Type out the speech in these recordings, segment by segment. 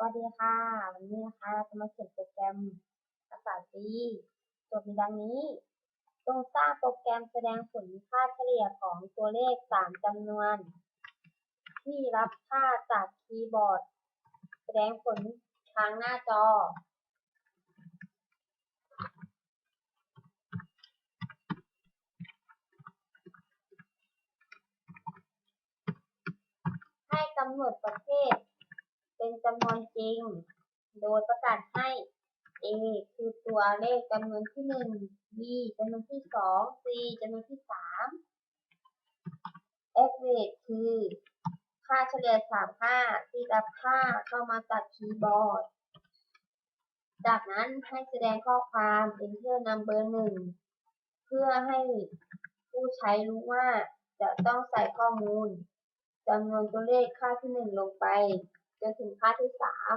สวัสดีค่ะ วันนี้นะคะเราจะมาเขียนโปรแกรมภาษา C โจทย์มีดังนี้จงสร้างโปรแกรมแสดงผลค่าเฉลี่ยของตัวเลข 3จำนวน ที่รับค่าจากคีย์บอร์ด แสดงผลทางหน้าจอ ให้กำหนดประเภท เป็นจำนวนจริง โดยประกาศให้ a คือตัวเลขจำนวนที่หนึ่ง b จำนวนที่สอง c จำนวนที่สาม average คือค่าเฉลี่ยสามค่าที่รับค่าเข้ามาจากคีย์บอร์ด จากนั้นให้แสดงข้อความ enter number หนึ่งเพื่อให้ผู้ใช้รู้ว่าจะต้องใส่ข้อมูลจำนวนตัวเลขค่าที่หนึ่งลงไป จนถึงค่าที่สาม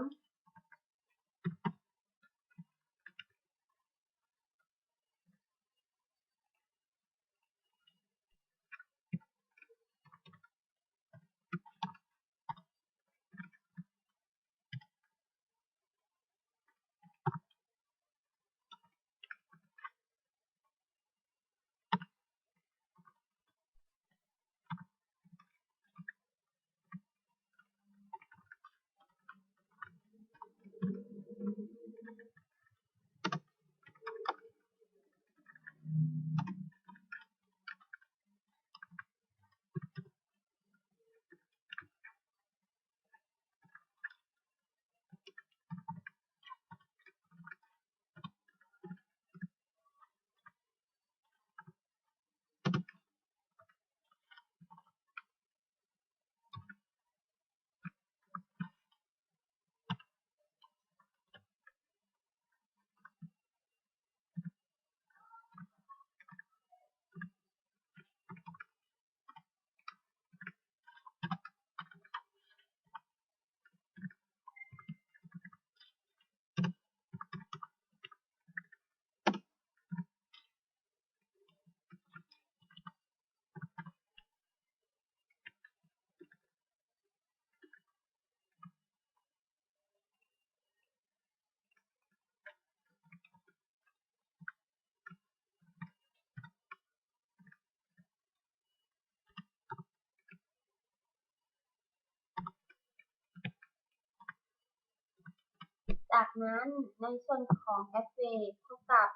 จากนั้นในส่วนของ average เท่ากับ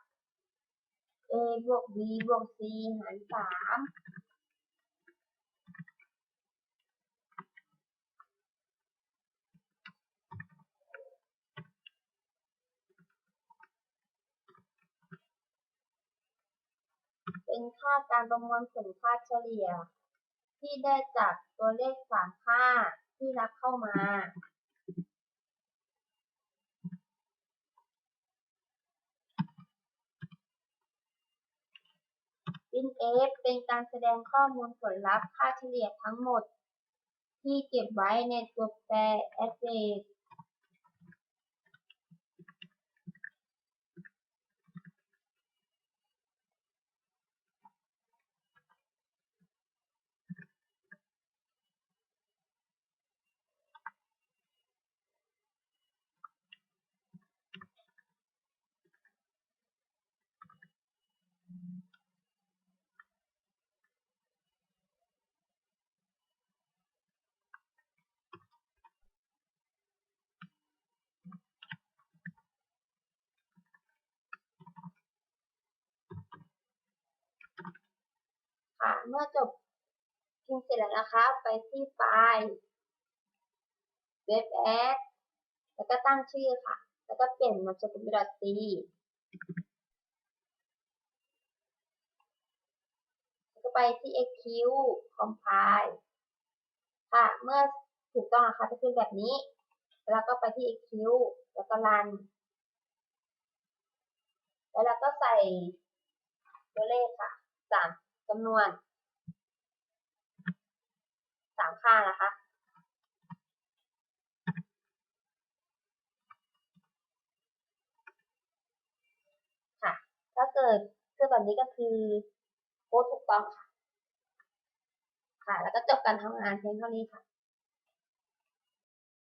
a บวก b บวก c หารสามเป็นค่าการประมวลผลค่าเฉลี่ย ที่ได้จากตัวเลขสามค่าที่รับเข้ามา printf เป็นการแสดงข้อมูลผลลัพธ์ค่าเฉลี่ยทั้งหมดที่เก็บไว้ในตัวแปร array เมื่อจบพิมพ์เสร็จแล้วนะคะ ไปที่ไฟล์เว็บแอดแล้วก็ตั้งชื่อค่ะ แล้วก็เปลี่ยนมาจะเป็น .c แล้วก็ไปที่ EQ compile ค่ะ เมื่อถูกต้องนะคะจะขึ้นแบบนี้ แล้วก็ไปที่ EQ แล้วก็ run แล้วเราก็ใส่ตัวเลขค่ะสามจำนวนามค่านะคะ ค่ะ ถ้าเกิดเกิดแบบนี้ก็คือโค้ดถูกต้องค่ะ ค่ะ แล้วก็จบการทำงานเพียงเท่านี้ค่ะ